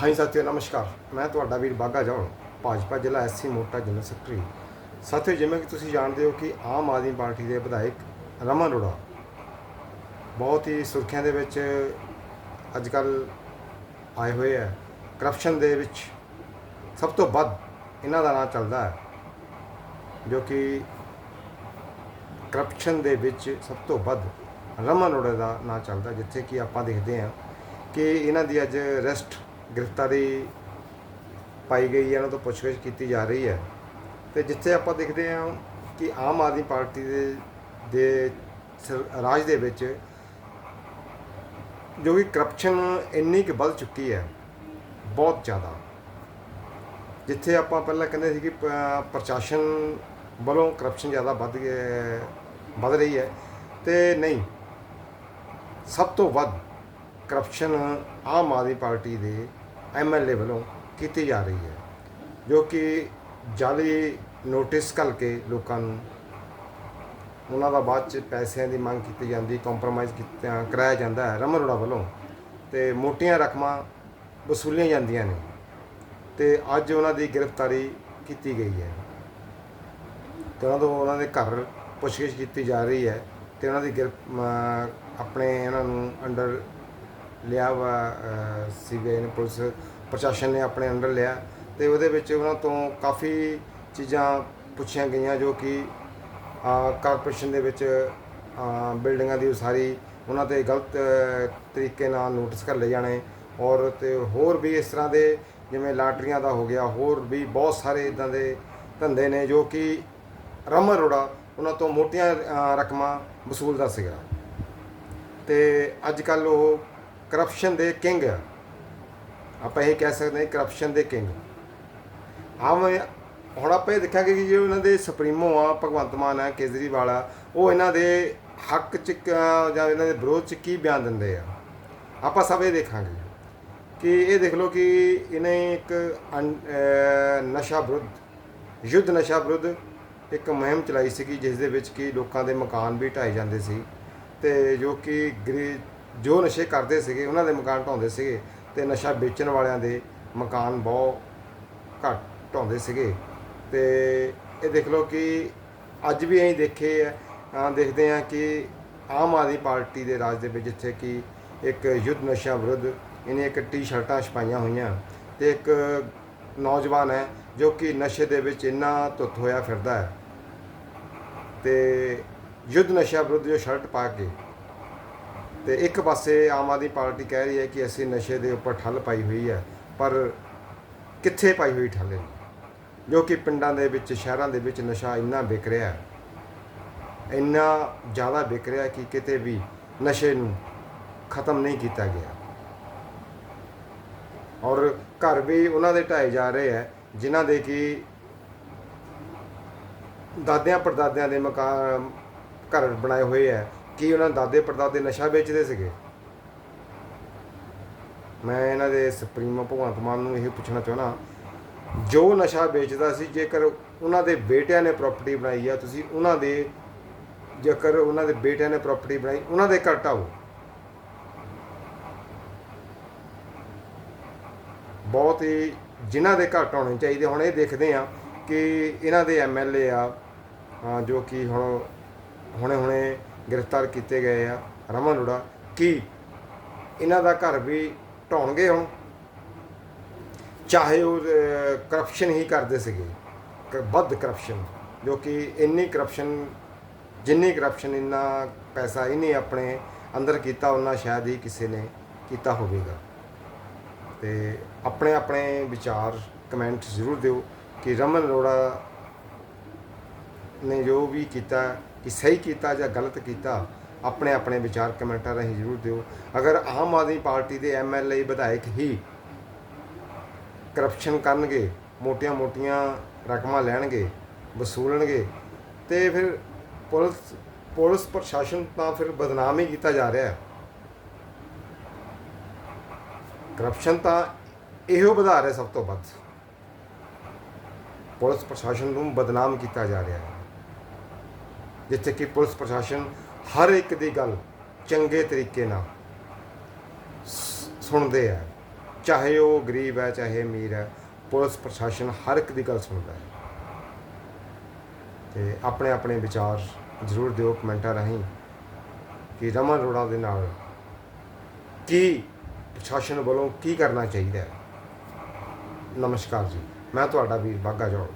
ਹਾਂਜੀ ਸਾਥੀਓ ਨਮਸਕਾਰ ਮੈਂ ਤੁਹਾਡਾ ਵੀਰ ਬਾਗਾ ਜੌਨ ਭਾਜਪਾ ਜ਼ਿਲ੍ਹਾ ਐਸਸੀ ਮੋਟਾ ਜਨਰਲ ਸੈਕਟਰੀ। ਸਾਥੀਓ, ਜਿਵੇਂ ਕਿ ਤੁਸੀਂ ਜਾਣਦੇ ਹੋ ਕਿ ਆਮ ਆਦਮੀ ਪਾਰਟੀ ਦੇ ਵਿਧਾਇਕ ਰਮਨ ਅਰੋੜਾ ਬਹੁਤ ਹੀ ਸੁਰਖੀਆਂ ਦੇ ਵਿੱਚ ਅੱਜ ਕੱਲ ਆਏ ਹੋਏ ਹੈ ਕਰਪਸ਼ਨ ਦੇ ਵਿੱਚ ਸਭ ਤੋਂ ਵੱਧ ਇਹਨਾਂ ਦਾ ਨਾਂ ਚੱਲਦਾ ਹੈ, ਜੋ ਕਿ ਕਰਪਸ਼ਨ ਦੇ ਵਿੱਚ ਸਭ ਤੋਂ ਵੱਧ ਰਮਨ ਅਰੋੜਾ ਦਾ ਨਾਂ ਚੱਲਦਾ, ਜਿੱਥੇ ਕਿ ਆਪਾਂ ਦੇਖਦੇ ਹਾਂ ਕਿ ਇਹਨਾਂ ਦੀ ਅੱਜ ਅਰੈਸਟ ਗ੍ਰਿਫਤਾਰੀ ਪਾਈ ਗਈ ਹੈ, ਉਹਨਾਂ ਤੋਂ ਪੁੱਛਗਿੱਛ ਕੀਤੀ ਜਾ ਰਹੀ ਹੈ। ਤੇ ਜਿੱਥੇ ਆਪਾਂ ਦੇਖਦੇ ਹਾਂ ਕਿ ਆਮ ਆਦਮੀ ਪਾਰਟੀ ਦੇ ਦੇ ਰਾਜ ਦੇ ਵਿੱਚ ਜੋ ਕਿ ਕਰਪਸ਼ਨ ਇੰਨੀ ਕਿ ਵੱਧ ਚੁੱਕੀ ਹੈ, ਬਹੁਤ ਜ਼ਿਆਦਾ। ਜਿੱਥੇ ਆਪਾਂ ਪਹਿਲਾਂ ਕਹਿੰਦੇ ਸੀ ਕਿ ਪ੍ਰਸ਼ਾਸਨ ਵੱਲੋਂ ਕਰਪਸ਼ਨ ਜ਼ਿਆਦਾ ਵੱਧ ਗਿਆ, ਵੱਧ ਰਹੀ ਹੈ। ਤੇ ਨਹੀਂ, ਸਭ ਤੋਂ ਵੱਧ ਕਰਪਸ਼ਨ ਆਮ ਆਦਮੀ ਪਾਰਟੀ ਦੇ ਐਮਐਲਏ ਵੱਲੋਂ ਕੀਤੀ ਜਾ ਰਹੀ ਹੈ, ਜੋ ਕਿ ਜਾਲੀ ਨੋਟਿਸ ਘੱਲ ਕੇ ਲੋਕਾਂ ਨੂੰ ਉਹਨਾਂ ਦਾ ਬਾਅਦ ਚ ਪੈਸਿਆਂ ਦੀ ਮੰਗ ਕੀਤੀ ਜਾਂਦੀ ਕੰਪਰੋਮਾਈਜ਼ ਕੀਤਾ ਕਰਾਇਆ ਜਾਂਦਾ ਹੈ, ਰਮਨ ਅਰੋੜਾ ਵੱਲੋਂ। ਤੇ ਮੋਟੀਆਂ ਰਕਮਾਂ ਵਸੂਲੀਆਂ ਜਾਂਦੀਆਂ ਨੇ ਤੇ ਅੱਜ ਉਹਨਾਂ ਦੀ ਗ੍ਰਿਫਤਾਰੀ ਕੀਤੀ ਗਈ ਹੈ। ਤੇ ਉਹਨਾਂ ਤੋਂ ਉਹਨਾਂ ਦੇ ਘਰ ਪੁੱਛਗਿੱਛ ਕੀਤੀ ਜਾ ਰਹੀ ਹੈ ਤੇ ਉਹਨਾਂ ਦੀ ਗ੍ਰਿਫ- ਆਪਣੇ ਇਹਨਾਂ ਨੂੰ ਅੰਡਰ ਲਿਆ ਵਾ ਸੀਬੀਆਈ ਨੇ ਪੁਲਿਸ ਪ੍ਰਸ਼ਾਸਨ ਨੇ ਆਪਣੇ ਅੰਡਰ ਲਿਆ। ਤੇ ਉਹਦੇ ਵਿੱਚ ਉਹਨਾਂ ਤੋਂ ਕਾਫੀ ਚੀਜ਼ਾਂ ਪੁੱਛੀਆਂ ਗਈਆਂ ਜੋ ਕਿ ਕਾਰਪੋਰੇਸ਼ਨ ਦੇ ਵਿੱਚ ਬਿਲਡਿੰਗਾਂ ਦੀ ਉਸਾਰੀ, ਉਹਨਾਂ ਤੇ ਗਲਤ ਤਰੀਕੇ ਨਾਲ ਨੋਟਿਸ ਕਰ ਲਏ ਜਾਣੇ। ਔਰ ਤੇ ਹੋਰ ਵੀ ਇਸ ਤਰ੍ਹਾਂ ਦੇ ਜਿਵੇਂ ਲਾਟਰੀਆਂ ਦਾ ਹੋ ਗਿਆ, ਹੋਰ ਵੀ ਬਹੁਤ ਸਾਰੇ ਇਦਾਂ ਦੇ ਧੰਦੇ ਨੇ ਜੋ ਕਿ ਰਮਨ ਰੋੜਾ ਉਹਨਾਂ ਤੋਂ ਮੋਟੀਆਂ ਰਕਮਾਂ ਵਸੂਲਦਾ ਸੀਗਾ। ਤੇ ਅੱਜ ਕੱਲ ਉਹ ਕਰਪਸ਼ਨ ਦੇ ਕਿੰਗ ਆ। ਆਪਾਂ ਇਹ ਕਹਿ ਸਕਦੇ ਹਾਂ ਕਰਪਸ਼ਨ ਦੇ ਕਿੰਗ ਆਮ ਹੁਣ ਆਪਾਂ ਇਹ ਦੇਖਾਂਗੇ ਕਿ ਜਿਹੜੇ ਉਹਨਾਂ ਦੇ ਸੁਪਰੀਮੋ ਆ, ਭਗਵੰਤ ਮਾਨ ਆ, ਕੇਜਰੀਵਾਲ ਆ, ਉਹ ਇਹਨਾਂ ਦੇ ਹੱਕ ਚ ਜਾਂ ਇਹਨਾਂ ਦੇ ਵਿਰੋਧ ਚ ਕੀ ਬਿਆਨ ਦਿੰਦੇ ਆ। ਆਪਾਂ ਸਭ ਇਹ ਦੇਖਾਂਗੇ ਕਿ ਇਹ ਦੇਖ ਲਓ ਕਿ ਇਹਨੇ ਇੱਕ ਨਸ਼ਾ ਵਿਰੁੱਧ, ਯੁੱਧ ਨਸ਼ਾ ਵਿਰੁੱਧ ਇੱਕ ਮੁਹਿੰਮ ਚਲਾਈ ਸੀਗੀ, ਜਿਸ ਦੇ ਵਿੱਚ ਕਿ ਲੋਕਾਂ ਦੇ ਮਕਾਨ ਵੀ ਢਾਏ ਜਾਂਦੇ ਸੀ ਤੇ ਜੋ ਕਿ ਗਰੀ ਜੋ ਨਸ਼ੇ ਕਰਦੇ ਸੀਗੇ, ਉਹਨਾਂ ਦੇ ਮਕਾਨ ਢਾਉਂਦੇ ਸੀਗੇ ਤੇ ਨਸ਼ਾ ਵੇਚਣ ਵਾਲਿਆਂ ਦੇ ਮਕਾਨ ਬਹੁਤ ਘੱਟ ਢਾਉਂਦੇ ਸੀਗੇ। ਤੇ ਇਹ ਦੇਖ ਲਓ ਕਿ ਅੱਜ ਵੀ ਅਸੀਂ ਦੇਖੇ ਆ ਦੇਖਦੇ ਆ ਕਿ ਆਮ ਆਦਮੀ ਪਾਰਟੀ ਦੇ ਰਾਜ ਦੇ ਵਿੱਚ ਜਿੱਥੇ ਕਿ ਇੱਕ ਯੁੱਧ ਨਸ਼ਾ ਵਿਰੁੱਧ ਇਹਨੇ ਇੱਕ ਟੀ-ਸ਼ਰਟਾਂ ਛਪਾਈਆਂ ਹੋਈਆਂ ਤੇ ਇੱਕ ਨੌਜਵਾਨ ਹੈ ਜੋ ਕਿ ਨਸ਼ੇ ਦੇ ਵਿੱਚ ਇੰਨਾ ਧੁੱਤ ਹੋਇਆ ਫਿਰਦਾ ਹੈ। ਤੇ ਯੁੱਧ ਨਸ਼ਾ ਵਿਰੁੱਧ ਜੋ ਸ਼ਰਟ ਪਾ ਕੇ ਤੇ ਇੱਕ ਪਾਸੇ ਆਮ ਆਦਮੀ ਪਾਰਟੀ ਕਹਿ ਰਹੀ ਹੈ ਕਿ ਅਸੀਂ ਨਸ਼ੇ ਦੇ ਉੱਪਰ ਠੱਲ ਪਾਈ ਹੋਈ ਹੈ, ਪਰ ਕਿੱਥੇ ਪਾਈ ਹੋਈ ਠੱਲ ਹੈ? ਜੋ ਕਿ ਪਿੰਡਾਂ ਦੇ ਵਿੱਚ, ਸ਼ਹਿਰਾਂ ਦੇ ਵਿੱਚ ਨਸ਼ਾ ਇੰਨਾ ਵਿਕ ਰਿਹਾ ਹੈ, ਇੰਨਾ ਜ਼ਿਆਦਾ ਵਿਕ ਰਿਹਾ ਕਿ ਕਿਤੇ ਵੀ ਨਸ਼ੇ ਨੂੰ ਖਤਮ ਨਹੀਂ ਕੀਤਾ ਗਿਆ। ਔਰ ਘਰ ਵੀ ਉਹਨਾਂ ਦੇ ਢਾਏ ਜਾ ਰਹੇ ਹੈ, ਜਿਨ੍ਹਾਂ ਦੇ ਕਿ ਦਾਦਿਆਂ ਪੜਦਾਦਿਆਂ ਦੇ ਮਕਾਨ ਘਰ ਬਣਾਏ ਹੋਏ ਹੈ ਕੀ ਉਹਨਾਂ ਦਾਦੇ ਪੜਦਾਦੇ ਨਸ਼ਾ ਵੇਚਦੇ ਸੀਗੇ? ਮੈਂ ਇਹਨਾਂ ਦੇ ਸੁਪਰੀਮੋ ਭਗਵੰਤ ਮਾਨ ਨੂੰ ਇਹ ਪੁੱਛਣਾ ਚਾਹੁੰਦਾ ਜੋ ਨਸ਼ਾ ਵੇਚਦਾ ਸੀ, ਜੇਕਰ ਉਹਨਾਂ ਦੇ ਬੇਟਿਆਂ ਨੇ ਪ੍ਰਾਪਰਟੀ ਬਣਾਈ ਆ, ਤੁਸੀਂ ਉਹਨਾਂ ਦੇ, ਜੇਕਰ ਉਹਨਾਂ ਦੇ ਬੇਟਿਆਂ ਨੇ ਪ੍ਰਾਪਰਟੀ ਬਣਾਈ, ਉਹਨਾਂ ਦੇ ਘਰ ਢਾਓ ਬਹੁਤ ਹੀ ਜਿਨ੍ਹਾਂ ਦੇ ਘਰ ਢਾਉਣੇ ਚਾਹੀਦੇ, ਹੁਣ ਇਹ ਦੇਖਦੇ ਆ ਕਿ ਇਹਨਾਂ ਦੇ ਐਮਐਲਏ ਆ ਜੋ ਕਿ ਹੁਣ ਹੁਣੇ ਹੁਣੇ ਗ੍ਰਿਫਤਾਰ ਕੀਤੇ ਗਏ ਆ। ਰਮਨ ਅਰੋੜਾ ਕੀ ਇਹਨਾਂ ਦਾ ਘਰ ਵੀ ਢਾਉਣਗੇ ਹੁਣ? ਚਾਹੇ ਉਹ ਕਰਪਸ਼ਨ ਹੀ ਕਰਦੇ ਸੀਗੇ ਵੱਧ ਕਰਪਸ਼ਨ ਜੋ ਕਿ ਇੰਨੀ ਕਰਪਸ਼ਨ ਜਿੰਨੀ ਕਰਪਸ਼ਨ ਇੰਨਾ ਪੈਸਾ ਇਹਨੇ ਆਪਣੇ ਅੰਦਰ ਕੀਤਾ ਉਹਨਾਂ ਸ਼ਾਇਦ ਹੀ ਕਿਸੇ ਨੇ ਕੀਤਾ ਹੋਵੇਗਾ। ਤੇ ਆਪਣੇ ਆਪਣੇ ਵਿਚਾਰ ਕਮੈਂਟ ਜ਼ਰੂਰ ਦਿਓ ਕਿ ਰਮਨ ਅਰੋੜਾ ਨੇ ਜੋ ਵੀ ਕੀਤਾ ਕਿ ਸਹੀ ਕੀਤਾ ਜਾਂ ਗਲਤ ਕੀਤਾ, ਆਪਣੇ ਆਪਣੇ ਵਿਚਾਰ ਕਮੈਂਟਾਂ ਰਾਹੀਂ ਜ਼ਰੂਰ ਦਿਓ। ਅਗਰ ਆਮ ਆਦਮੀ ਪਾਰਟੀ ਦੇ ਐਮਐਲਏ ਵਿਧਾਇਕ ਹੀ ਕਰਪਸ਼ਨ ਕਰਨਗੇ ਮੋਟੀਆਂ-ਮੋਟੀਆਂ ਰਕਮਾਂ ਲੈਣਗੇ, ਵਸੂਲਣਗੇ, ਤੇ ਫਿਰ ਪੁਲਿਸ ਪੁਲਿਸ ਪ੍ਰਸ਼ਾਸਨ ਤਾਂ ਫਿਰ ਬਦਨਾਮ ਹੀ ਕੀਤਾ ਜਾ ਰਿਹਾ। ਹੈ ਕਰਪਸ਼ਨ ਤਾਂ ਇਹੋ ਵਧਾ ਰਿਹਾ ਸਭ ਤੋਂ ਵੱਧ। ਪੁਲਿਸ ਪ੍ਰਸ਼ਾਸਨ ਨੂੰ ਬਦਨਾਮ ਕੀਤਾ ਜਾ ਰਿਹਾ। ਹੈ ਜਿੱਥੇ ਕਿ ਪੁਲਿਸ ਪ੍ਰਸ਼ਾਸਨ ਹਰ ਇੱਕ ਦੀ ਗੱਲ ਚੰਗੇ ਤਰੀਕੇ ਨਾਲ ਸੁਣਦੇ ਆ। ਚਾਹੇ ਉਹ ਗਰੀਬ ਹੈ, ਚਾਹੇ ਅਮੀਰ ਹੈ, ਪੁਲਿਸ ਪ੍ਰਸ਼ਾਸਨ ਹਰ ਇੱਕ ਦੀ ਗੱਲ ਸੁਣਦਾ ਹੈ। ਤੇ ਆਪਣੇ ਆਪਣੇ ਵਿਚਾਰ ਜ਼ਰੂਰ ਦਿਓ ਕਮੈਂਟਾਂ ਰਾਹੀਂ ਕਿ ਰਮਨ ਅਰੋੜਾ ਦੇ ਨਾਲ ਕੀ ਪ੍ਰਸ਼ਾਸਨ ਵੱਲੋਂ ਕੀ ਕਰਨਾ ਚਾਹੀਦਾ ਹੈ। ਨਮਸਕਾਰ ਜੀ। ਮੈਂ ਤੁਹਾਡਾ ਵੀਰ ਬਾਗਾ ਜੋੜ।